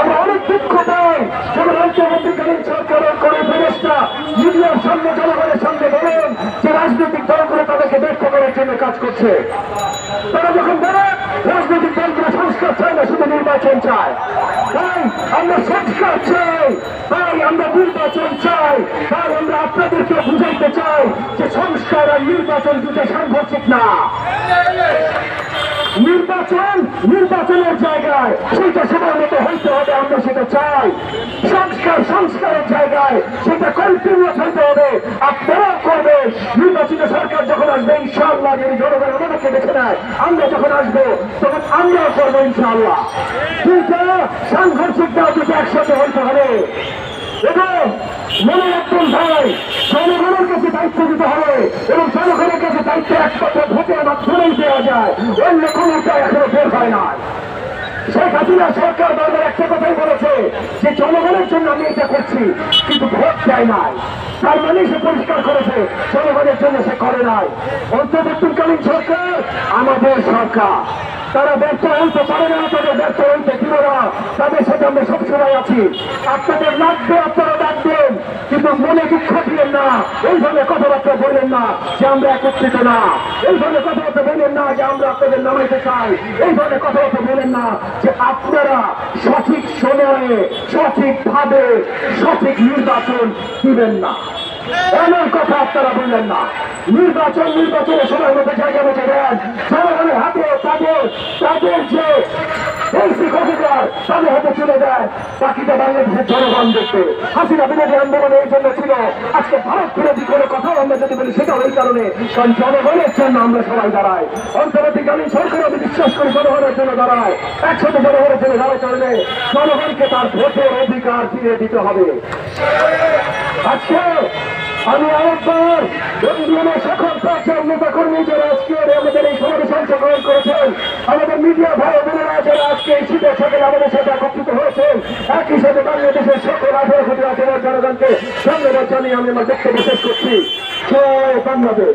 আমরা অনেক দুঃখ পাই। যখন করে সামনে, জনগণের সামনে বলেন রাজনৈতিক দলগুলো তাদেরকে ব্যর্থ করার জন্য কাজ করছে। তারা যখন রাজনৈতিক দলগুলো সংস্কার চায় না, শুধু নির্বাচন চায়। তাই আমরা সংস্কার চাই, তাই আমরা নির্বাচন চাই, তাই আমরা আপনাদেরকে বুঝাইতে চাই যে সংস্কার আর নির্বাচন দুটো সাংঘর্ষিক না। নির্বাচন, নির্বাচনের জায়গায় সেটা সময় মতো হইতে হবে, আমরা সেটা চাই। সংস্কার, সংস্কারের জায়গায় সেটা কন্টিনিউস হইতে হবে। আপনারাও করবেন নির্বাচিত সরকার যখন আসবে, ইনশাআল্লাহ যদি জনগণ আমাদেরকে বেছে নেয়, আমরা যখন আসব, তখন আমরাও করব ইনশাআল্লাহ। দুইটা সাংঘর্ষিক দাও দুটো একসাথে হইতে হবে। এবং মনে রাখবেন ভাই, জনগণের কাছে দায়িত্ব দিতে হবে এবং জনগণের কাছে দায়িত্ব একমাত্র ভোটের মাধ্যমেই দেওয়া যায়। অন্য এখনও বের হয় না শেখ হাসিনা সরকার বারবার একটা কথাই বলেছে যে জনগণের জন্য আমি এটা করছি, কিন্তু ভোট নাই। তার মানে সে পরিষ্কার করেছে, জনগণের জন্য সে করে নাই। অন্তর্বর্তীকালীন সরকার আমাদের সরকার। তারা ব্যর্থ হইতে পারে না, তাদের ব্যর্থ হইতে তাদের সাথে আমরা সবসময় আছি। আপনাদের লাগবে, আপনারা ডাকবেন কিন্তু মনে দুঃখ দিলেন না? এইভাবে কথাবার্তা বললেন না যে আমরা একত্রিত না। এইভাবে কথাবার্তা বললেন না যে আমরা আপনাদের নামাইতে চাই। এইভাবে কথাবার্তা বলেন না যে আপনারা সঠিক সময়ে সঠিকভাবে সঠিক নির্বাচন দিবেন না। এমন কথা আপনারা বললেন না। নির্বাচন, নির্বাচনের সময় মধ্যে জায়গা বেঁচে দেন জনগণের হাতে তাদের তাদের যে কর্মীরা তাদের চলে যায়। বাকিটা বাংলাদেশের জনগণ দেখবে। হাসিনা বিরোধী আন্দোলন এই জন্য ছিল। আজকে ভারত বিরোধী কোনো কথাও আমরা যদি বলি সেটা ওই কারণে। কারণ জনগণের জন্য আমরা সবাই দাঁড়াই। অন্তর্বর্তীকালীন সরকার আমি বিশ্বাস করি, জনগণের জন্য দাঁড়ায়। একসাথে জনগণের জন্য দাঁড়ায় কারণে জনগণকে তার ভোটের অধিকার ফিরে দিতে হবে। আজকে আমি আরেকবার ইউনিয়নের সকল প্রাচীন নেতা কর্মী যারা আজকে আমাদের এই সমাবেশে অংশগ্রহণ করেছেন। আমাদের মিডিয়া ভাই সাথে বাংলাদেশের সকল আঠারো কোটি আঠারো জনগণকে। আমি আমার বক্তব্য শেষ করছি। জয় বাংলাদেশ।